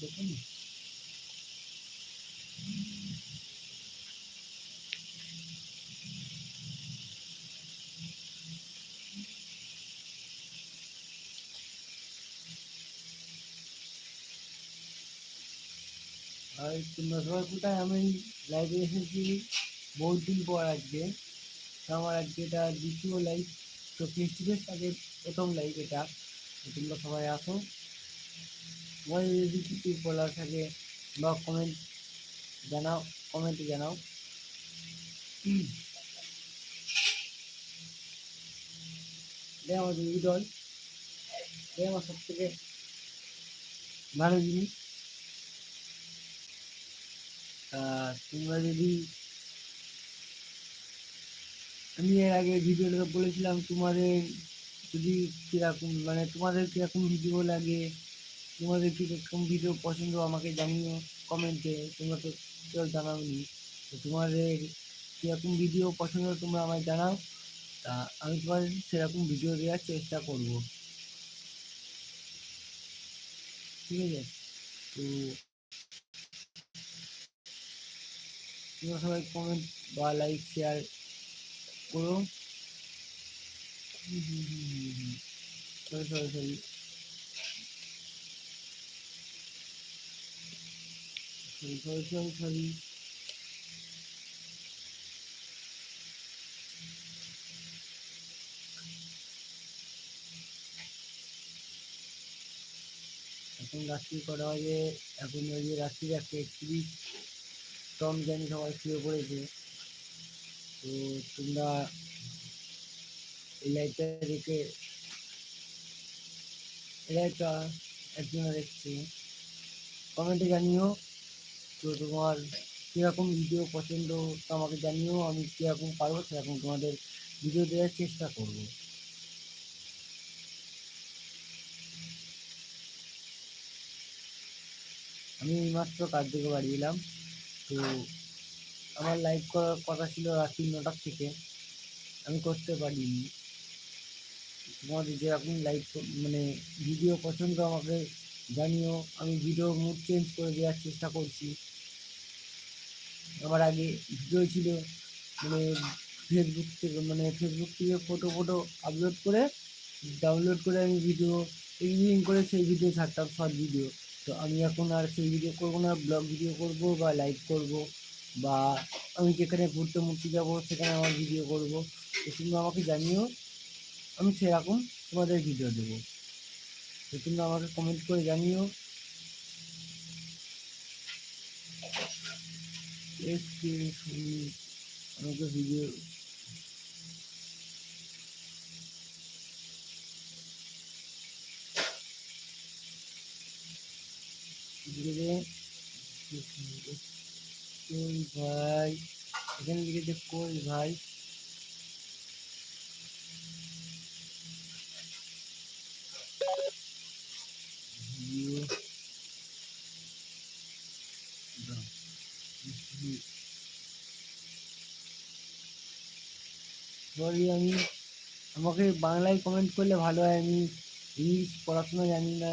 দেখুন আর তোমরা সবাই কোথায়? আমি লাইভে এসেছি বহুত দিন পর আজকে। আমার আজকে এটা দ্বিতীয় লাইভ তো ফেস টু আগে প্রথম লাইভ এটা। তোমরা সবাই আসো। তোমার যদি কিছু বলার থাকে বা কমেন্ট জানাও কমেন্টে জানাও। আমাদের ইডল আমার সব থেকে ভালো জিনিস। তোমরা যদি আমি এর আগে ভিডিওটা বলেছিলাম তোমাদের যদি কীরকম মানে তোমাদের কীরকম ভিডিও লাগে তোমাদের কীরকম ভিডিও পছন্দ, আমাকে জানিও কমেন্টে তোমরা তো কেউ জানাওনি। তো তোমাদের কীরকম ভিডিও পছন্দ তোমরা আমায় জানাও, তা আমি তোমাদের সেরকম ভিডিও দেওয়ার চেষ্টা করব। ঠিক আছে? তো তোমরা সবাই কমেন্ট বা লাইক শেয়ার করো। Sorry sorry sorry. Sorry sorry এখন রাত্রি কটা বাজে? এখন বাজে রাত্রি একটা একত্রিশ। টম জানি সবাই শুয়ে পড়েছে। তো তোমরা লাইটটা এই লাইটটা একজন কমেন্টে জানিও। তো তোমার কীরকম ভিডিও পছন্দ তো আমাকে জানিও, আমি কীরকম পারব সেরকম তোমাদের ভিডিও দেওয়ার চেষ্টা করব। আমি এইমাত্র কাজ থেকে বাড়ি এলাম, তো আমার লাইভ করার কথা ছিল রাত্রি নটার থেকে, আমি করতে পারিনি। তোমাদের যেরকম লাইভ মানে ভিডিও পছন্দ আমাকে জানিও, আমি ভিডিও মুড চেঞ্জ করে দেওয়ার চেষ্টা করছি। আমার আগে ভিডিও ছিল মানে ফেসবুক থেকে মানে ফেসবুক থেকে ফটো ফটো আপলোড করে ডাউনলোড করে আমি ভিডিও এডিটিং করে সেই ভিডিও ছাড়তাম শর্ট ভিডিও তো আমি এখন আর সেই ভিডিও করব না ব্লগ ভিডিও করব বা লাইভ করব বা আমি যেখানে ঘুরতে মুড়তে যাব সেখানে আমার ভিডিও করব। তো তোমরা আমাকে জানিও, আমি সেরকম তোমাদের ভিডিও দেবো। তো তোমরা আমাকে কমেন্ট করে জানিও। এসকে সুমিত আমাকে ভিডিও লিখেছে কই ভাই এখানে লিখেছে কই ভাই সরি, আমি আমাকে বাংলায় কমেন্ট করলে ভালো হয়, আমি ইংলিশ পড়াশোনা জানি না।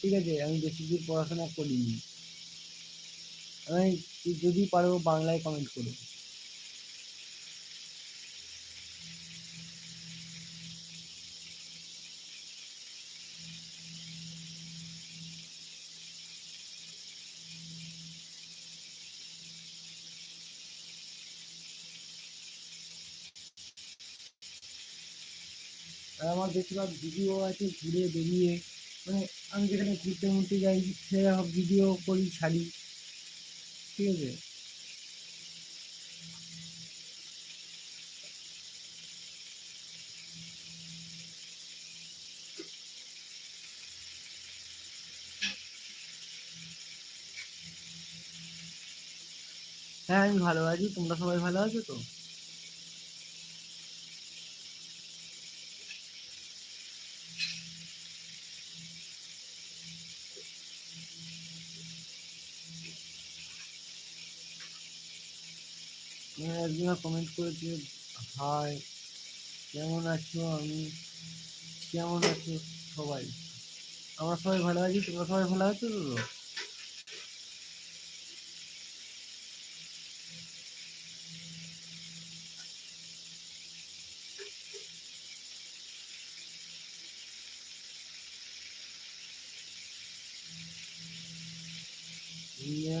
ঠিক আছে, আমি বেশি দূর পড়াশোনা করিনি। আমি যদি পারো বাংলায় কমেন্ট করো। বেশিরভাগ ভিডিও আছে ঘুরে বেরিয়ে। মানে আমি যেখানে ঘুরতে মুড়তে যাই সেরকম ভিডিও করি, ছাড়ি। ঠিক আছে? হ্যাঁ আমি ভালো আছি। তোমরা সবাই ভালো আছো তো? একজন কমেন্ট করেছে হাই কেমন আছো আমি? কেমন আছো সবাই? আমরা সবাই ভালো আছি, তোমরা সবাই ভালো আছো তো?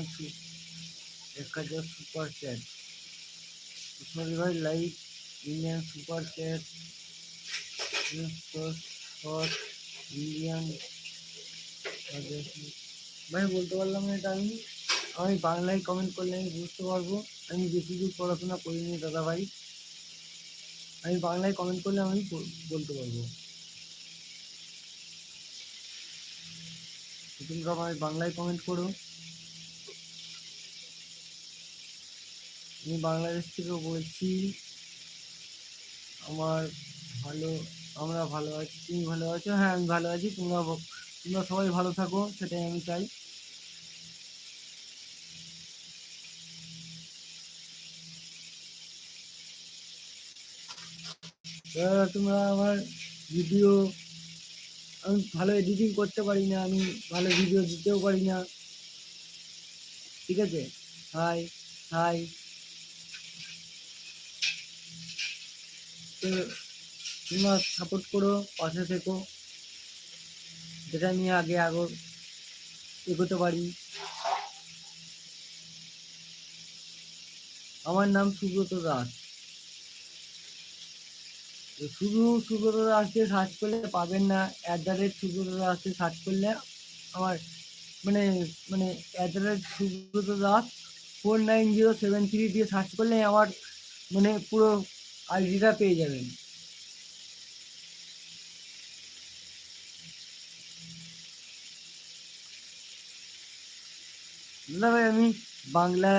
সু- এক হাজার সুপার ভাই like Indian super chat short Indian ভাই, বলতে পারলাম না এটা আমি। আমি বাংলায় কমেন্ট করলে আমি বুঝতে পারব। আমি বেশি দূর পড়াশোনা করিনি, দাদা ভাই। আমি বাংলায় কমেন্ট করলে আমি বল- বলতে পারব। তোমরা আমার বাংলায় কমেন্ট করো। আমি বাংলাদেশ থেকে বলছি, আমার ভালো, আমরা ভালো আছি, তুমি ভালো আছো? হ্যাঁ আমি ভালো আছি, তোমরা তোমরা সবাই ভালো থাকো, সেটাই আমি চাই। তোমরা আমার ভিডিও আমি ভালো এডিটিং করতে পারি না, আমি ভালো ভিডিও দিতেও পারি না। ঠিক আছে? হাই হাই তোমরা সাপোর্ট করো, পাশে থেকো। যেটা নিয়ে আগে আগো এগোতে পারি। আমার নাম সুব্রত দাস। শুধু সুব্রত দাস দিয়ে সার্চ করলে পাবেন না at the rate Subrata Das দিয়ে সার্চ করলে আমার মানে মানে at the rate Subrata Das four nine zero seven three দিয়ে সার্চ করলে আমার মানে পুরো আইডিটা পেয়ে যাবেন। দাদা ভাই, আমি বাংলা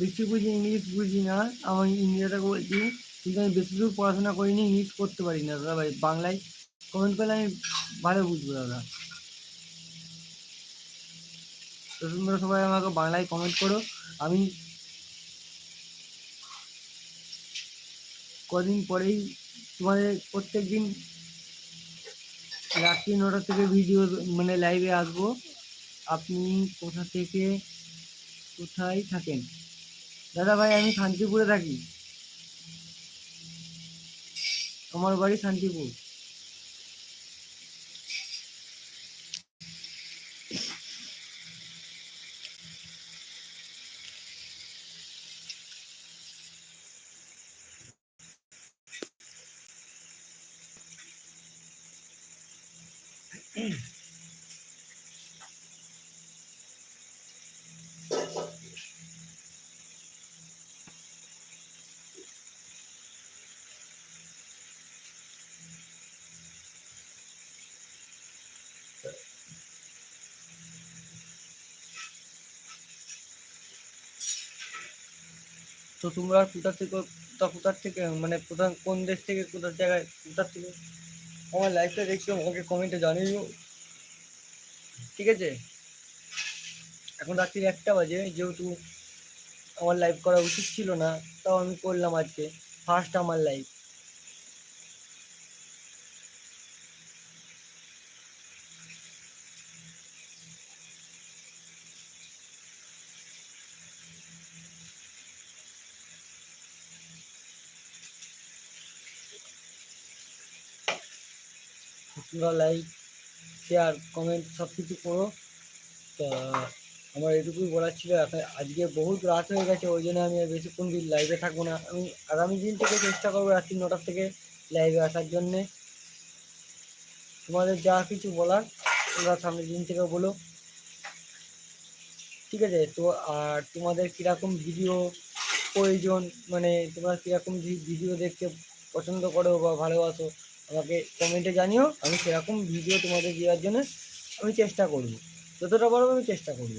বেশি বুঝি, ইংলিশ বুঝি না। আমি ইংরেজিটা বলছি, কিন্তু আমি বেশি দূর পড়াশোনা করিনি, ইংলিশ করতে পারি না। দাদা ভাই, বাংলায় কমেন্ট করলে আমি ভালো বুঝব, দাদা। তো তোমরা সবাই আমাকে বাংলায় কমেন্ট করো। আমি কদিন পরেই তোমাদের প্রত্যেক দিন রাত্রি নটা থেকে ভিডিও মানে লাইভে আসব। আপনি কোথা থেকে কোথায় থাকেন? দাদা ভাই আমি শান্তিপুরে থাকি। আমার বাড়ি শান্তিপুর? তো তোমরা কোথা থেকে, কোথা কোথার থেকে মানে প্রধান কোন দেশ থেকে কোথার জায়গায় কোথার থেকে? আমার লাইফটা দেখছ, আমাকে কমেন্টে জানিও। ঠিক আছে? এখন রাত্রির একটা বাজে, যেহেতু আমার লাইভ করা উচিত ছিল না, তাও আমি করলাম আজকে ফার্স্ট আমার লাইভ তোমরা লাইক শেয়ার কমেন্ট সব কিছু করো। তা, আমার এটুকুই বলার ছিল। এখন আজকে বহুত রাত হয়ে গেছে, ওই জন্য আমি আর বেশিক্ষণ দিন লাইভে থাকব না। আমি আগামী দিন থেকে চেষ্টা করব রাত্রি নটার থেকে লাইভে আসার জন্যে। তোমাদের যা কিছু বলার, তোমরা সামনের দিন থেকে বলো। ঠিক আছে? তো, আর তোমাদের কীরকম ভিডিও প্রয়োজন? মানে তোমরা কীরকম ভিডিও দেখতে পছন্দ করো বা ভালোবাসো? আমাকে কমেন্টে জানিও, আমি সেরকম ভিডিও তোমাদের দেওয়ার জন্য আমি চেষ্টা করব। যতটা পারব আমি চেষ্টা করব।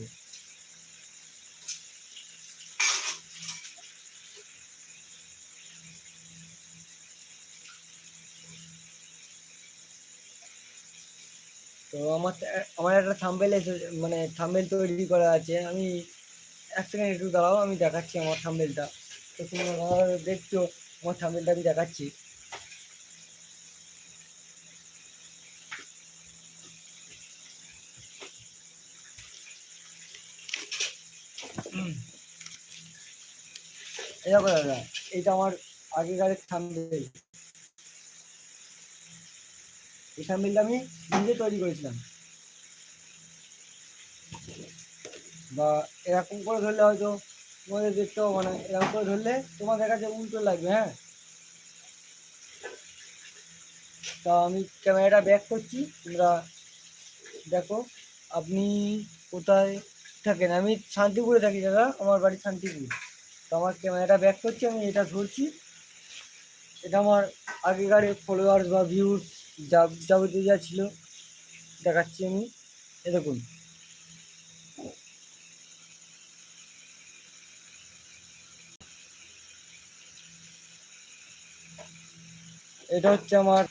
তো আমার আমার একটা থাম্বেল এসে মানে থাম্বেল তৈরি করা আছে। আমি এক সেকেন্ড একটু দাঁড়াও, আমি দেখাচ্ছি আমার থাম্বেলটা তো তোমরা দেখছ, আমার থাম্বেলটা আমি দেখাচ্ছি। দেখো দাদা এটা আমার আগেকারের থাম্বেল এই থাম্বেলটা আমি নিজে তৈরি করেছিলাম। বা এরকম করে ধরলে হয়তো তোমাদের দেখতে পাবো না এরকম করে ধরলে তোমাদের কাছে উল্টো লাগবে হ্যাঁ? তা আমি ক্যামেরাটা ব্যাক করছি, তোমরা দেখো, আপনি কোথায় থাকেন? আমি শান্তিপুরে থাকি দাদা, আমার বাড়ি শান্তিপুর। তো আমার ক্যামেরাটা ব্যাক করছি, আমি এটা ধরছি। এটা আমার আগেকার ফলোয়ার্স বা ভিউজ যা, যাবতীয় যা ছিল, দেখাচ্ছি আমি। এ দেখুন। এটা হচ্ছে আমার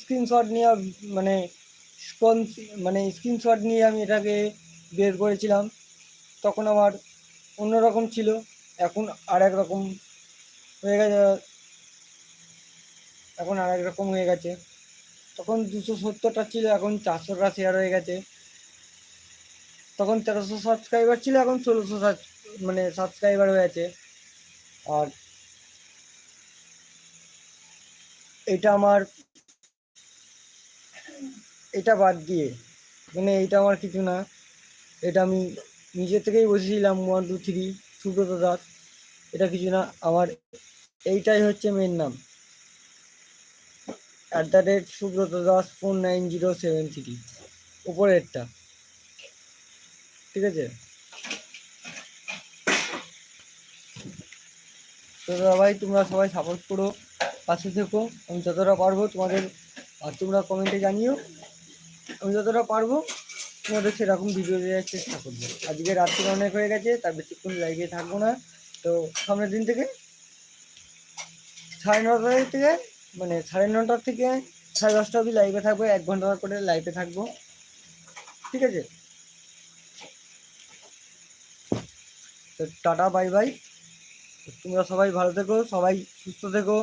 স্ক্রিনশট নিয়ে মানে মানে স্ক্রিনশট নিয়ে আমি এটাকে বের করেছিলাম। তখন আমার অন্যরকম ছিল, এখন আর এক রকম হয়ে গেছে, এখন আর এক রকম হয়ে গেছে। তখন দুশো সত্তরটা ছিল, এখন চারশোটা শেয়ার হয়ে গেছে। তখন তেরোশো সাবস্ক্রাইবার ছিল, এখন ষোলোশো মানে সাবস্ক্রাইবার হয়ে আছে আর এটা আমার, এটা বাদ দিয়ে মানে এটা আমার কিছু না, এটা আমি নিজে থেকেই বসেছিলাম one two three Subrata Das এটা কিছু না, আমার এইটাই হচ্ছে মেন নাম। At the rate Subrata Das four nine zero seven three উপরেরটা। ঠিক আছে? তো সবাই তোমরা সবাই সাপোর্ট করো, পাশে থেকো। আমি যতটা পারব তোমাদের, আর তোমরা কমেন্টে জানিও। আমি যতটা পারব তোমাদের সেরকম ভিডিও দেওয়ার চেষ্টা করব। আজকে রাত্রি অনেক হয়ে গেছে তার বেশিক্ষণ লাইভে থাকব না। তো সামনের দিন থেকে সাড়ে নটা থেকে মানে সাড়ে নটার থেকে সাড়ে দশটা অবধি লাইভে থাকব, এক ঘণ্টা করে লাইভে থাকব। ঠিক আছে? তো টাটা বাই বাই তোমরা সবাই ভালো থেকো, সবাই সুস্থ থেকো।